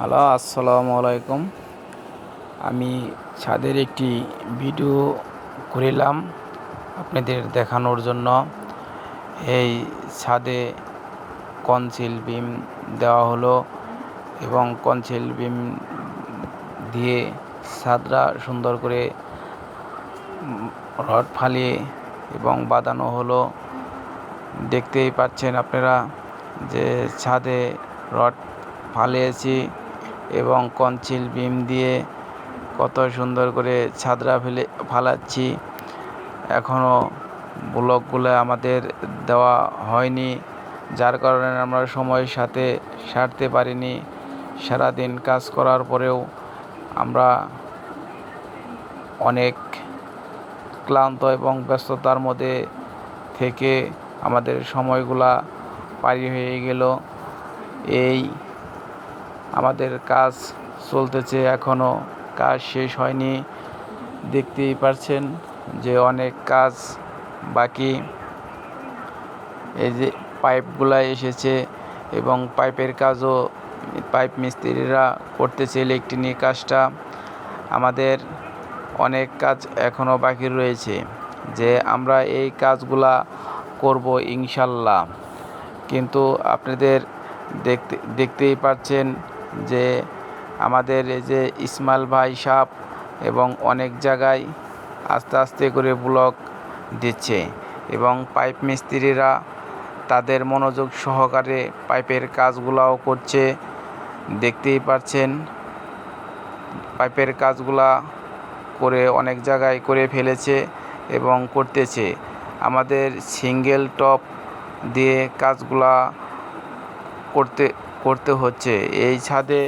Hello, আসসালামু আলাইকুম। আমি ছাদের একটি ভিডিও করিলাম আপনাদের দেখানোর জন্য। এই ছাদে কনসিল বিম দেওয়া হলো এবং কনসিল বিম দিয়ে ছাদরা সুন্দর করে রড ফালিয়ে এবং বাঁধানো হলো। দেখতেই পাচ্ছেন আপনারা যে ছাদে রড ফালিয়েছি। এবং কনচিল বিম দিয়ে কত সুন্দর করে ছাদরা ফেলে ফালাচ্ছি। এখনও ব্লকগুলো আমাদের দেওয়া হয়নি, যার কারণে আমরা সময়ের সাথে সারতে পারিনি। সারাদিন কাজ করার পরেও আমরা অনেক ক্লান্ত এবং ব্যস্ততার মধ্যে থেকে আমাদের সময়গুলা পারি হয়ে গেল। এই আমাদের কাজ চলতেছে এখনও কাজ শেষ হয়নি। দেখতেই পারছেন যে অনেক কাজ বাকি। এই যে পাইপগুলা এসেছে এবং পাইপের কাজও পাইপ মিস্ত্রিরা করতেছে ইলেকট্রনিক কাজটা। আমাদের অনেক কাজ এখনও বাকি রয়েছে যে আমরা এই কাজগুলা করব ইনশাল্লাহ। কিন্তু আপনাদের দেখতে, দেখতেই পাচ্ছেন যে আমাদের এই যে ইসমাইল ভাই সাপ এবং অনেক জায়গায় আস্তে আস্তে করে ব্লক দিচ্ছে এবং পাইপ মিস্ত্রিরা তাদের মনোযোগ সহকারে পাইপের কাজগুলাও করছে। দেখতেই পাচ্ছেন পাইপের কাজগুলা করে অনেক জায়গায় করে ফেলেছে এবং করতেছে। আমাদের সিঙ্গেল টপ দিয়ে কাজগুলা করতে করতে হচ্ছে। এই ছাদে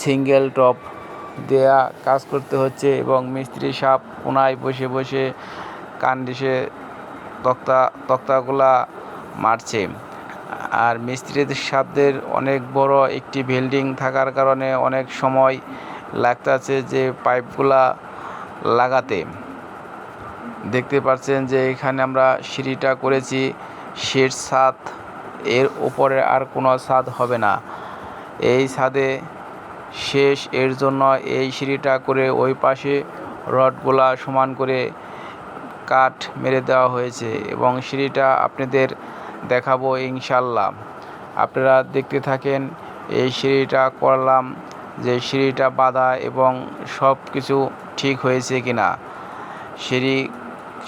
সিঙ্গেল টপ দেয়া কাজ করতে হচ্ছে এবং মিস্ত্রি সাপ কোনায় বসে বসে কান্ডিসে তক্তা, তক্তাগুলা মারছে। আর মিস্ত্রিদের সাপদের অনেক বড় একটি বিল্ডিং থাকার কারণে অনেক সময় লাগতেছে যে পাইপগুলা লাগাতে। দেখতে পাচ্ছেন যে এখানে আমরা সিঁড়িটা করেছি শেষ ছাদ এর উপরে আর কোনো ছাদ হবে না। এই ছাদে শেষ। এর জন্য এই সিঁড়িটা করে ওই পাশে রডগুলা সমান করে কাঠ মেরে দেওয়া হয়েছে এবং সিঁড়িটা আপনাদের দেখাবো ইনশাল্লাহ আপনারা দেখতে থাকেন, এই সিঁড়িটা করলাম যে সিঁড়িটা বাঁধা এবং সব কিছু ঠিক হয়েছে কি না সিঁড়ি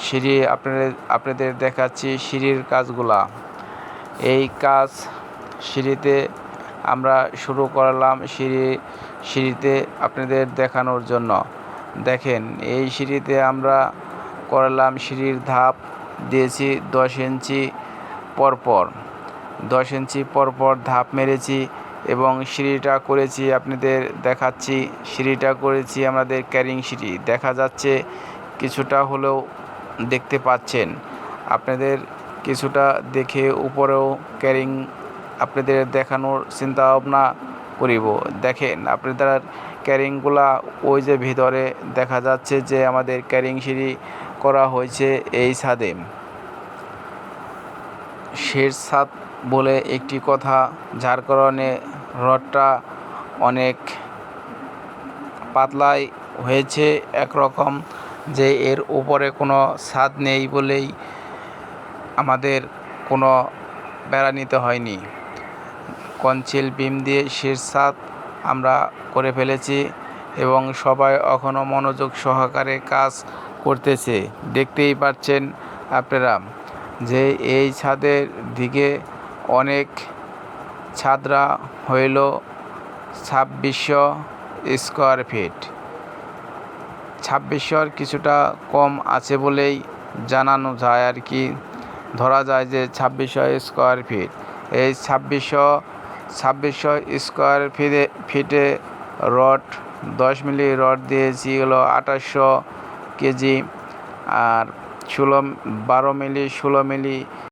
সিঁড়ি আপনাদের আপনাদের দেখাচ্ছি সিঁড়ির কাজগুলা। এই কাজ সিঁড়িতে আমরা শুরু করলাম সিঁড়ি, সিঁড়িতে আপনাদের দেখানোর জন্য। দেখেন, এই সিঁড়িতে আমরা করলাম সিঁড়ির ধাপ, দিয়েছি দশ ইঞ্চি পরপর। দশ ইঞ্চি পরপর ধাপ মেরেছি এবং সিঁড়িটা করেছি আপনাদের দেখাচ্ছি, সিঁড়িটা করেছি আমাদের ক্যারিং সিঁড়ি। দেখা যাচ্ছে কিছুটা হলেও দেখতে পাচ্ছেন। আপনাদের কিছুটা দেখে উপরেও ক্যারিং আপনাদের দেখানোর চিন্তা ভাবনা করিব। দেখেন, আপনাদের ক্যারিংগুলা ওই যে ভিতরে দেখা যাচ্ছে যে আমাদের ক্যারিং সিঁড়ি করা হয়েছে এই ছাদে। শেষ ছাদ বলে একটি কথা, যার কারণে রডটা অনেক পাতলাই হয়েছে একরকম, যে এর উপরে কোনো ছাদ নেই বলেই আমাদের কোনো বেড়া নিতে হয়নি। কনচিল বিম দিয়ে ছাদ আমরা করে ফেলেছি এবং সবাই এখনও মনোযোগ সহকারে কাজ করতেছে। দেখতেই পাচ্ছেন আপনারা যে এই ছাদের দিকে অনেক ছাদরা হইল ছাব্বিশশো স্কোয়ার ফিট। ছাব্বিশশোর কিছুটা কম আছে বলেই জানানো যায় আর কি। ধরা যায় যে ছাব্বিশশো স্কোয়ার ফিট। এই ছাব্বিশশো ছাব্বিশশো স্কোয়ার ফিটে ফিটে রড, দশ মিলি রড দিয়েছি হলো আঠাশশো কেজি, আর ষোলো বারো মিলি, ষোলো মিলি